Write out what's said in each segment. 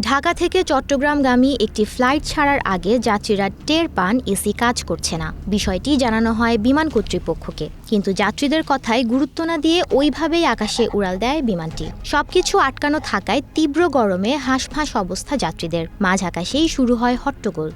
ঢাকা থেকে চট্টগ্রামগামী একটি ফ্লাইট ছাড়ার আগে যাত্রীরা টের পান এসি কাজ করছে না। বিষয়টি জানানো হয় বিমান কর্তৃপক্ষকে। কিন্তু যাত্রীদের কথায় গুরুত্ব না দিয়ে ওইভাবেই আকাশে উড়াল দেয় বিমানটি। সবকিছু আটকানো থাকায় তীব্র গরমে হাঁসফাঁস অবস্থা যাত্রীদের। মাঝ আকাশেই শুরু হয় হট্টগোল।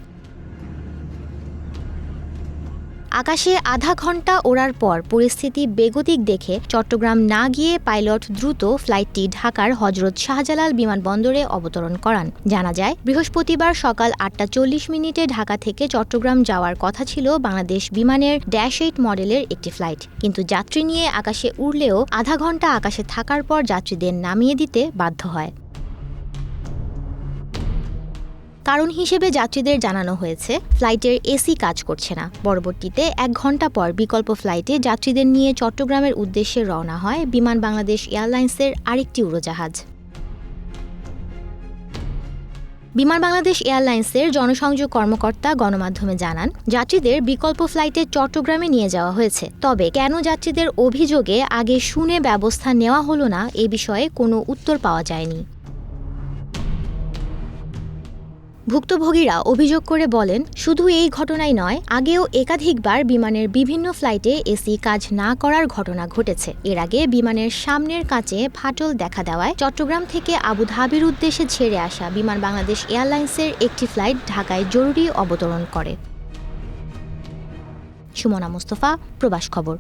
আকাশে আধা ঘণ্টা ওড়ার পর পরিস্থিতি বেগতিক দেখে চট্টগ্রাম না গিয়ে পাইলট দ্রুত ফ্লাইটটি ঢাকার হজরত শাহজালাল বিমানবন্দরে অবতরণ করান। জানা যায়, বৃহস্পতিবার সকাল আটটা চল্লিশ মিনিটে ঢাকা থেকে চট্টগ্রাম যাওয়ার কথা ছিল বাংলাদেশ বিমানের ড্যাশ এইট মডেলের একটি ফ্লাইট। কিন্তু যাত্রী নিয়ে আকাশে উড়লেও আধা ঘণ্টা আকাশে থাকার পর যাত্রীদের নামিয়ে দিতে বাধ্য হয়। কারণ হিসেবে যাত্রীদের জানানো হয়েছে, ফ্লাইটের এসি কাজ করছে না। পরবর্তীতে এক ঘণ্টা পর বিকল্প ফ্লাইটে যাত্রীদের নিয়ে চট্টগ্রামের উদ্দেশ্যে রওনা হয় বিমান বাংলাদেশ এয়ারলাইন্সের আরেকটি উড়োজাহাজ। বিমান বাংলাদেশ এয়ারলাইন্সের জনসংযোগ কর্মকর্তা গণমাধ্যমে জানান, যাত্রীদের বিকল্প ফ্লাইটে চট্টগ্রামে নিয়ে যাওয়া হয়েছে। তবে কেন যাত্রীদের অভিযোগে আগে শুনে ব্যবস্থা নেওয়া হলো না এ বিষয়ে কোনো উত্তর পাওয়া যায়নি। ভুক্তভোগীরা অভিযোগ করে বলেন, শুধু এই ঘটনাই নয়, আগেও একাধিকবার বিমানের বিভিন্ন ফ্লাইটে এসি কাজ না করার ঘটনা ঘটেছে। এর আগে বিমানের সামনের কাঁচে ফাটল দেখা দেওয়ায় চট্টগ্রাম থেকে আবুধাবির উদ্দেশ্যে ছেড়ে আসা বিমান বাংলাদেশ এয়ারলাইন্সের একটি ফ্লাইট ঢাকায় জরুরি অবতরণ করে। সুমনা মুস্তফা, প্রবাস খবর।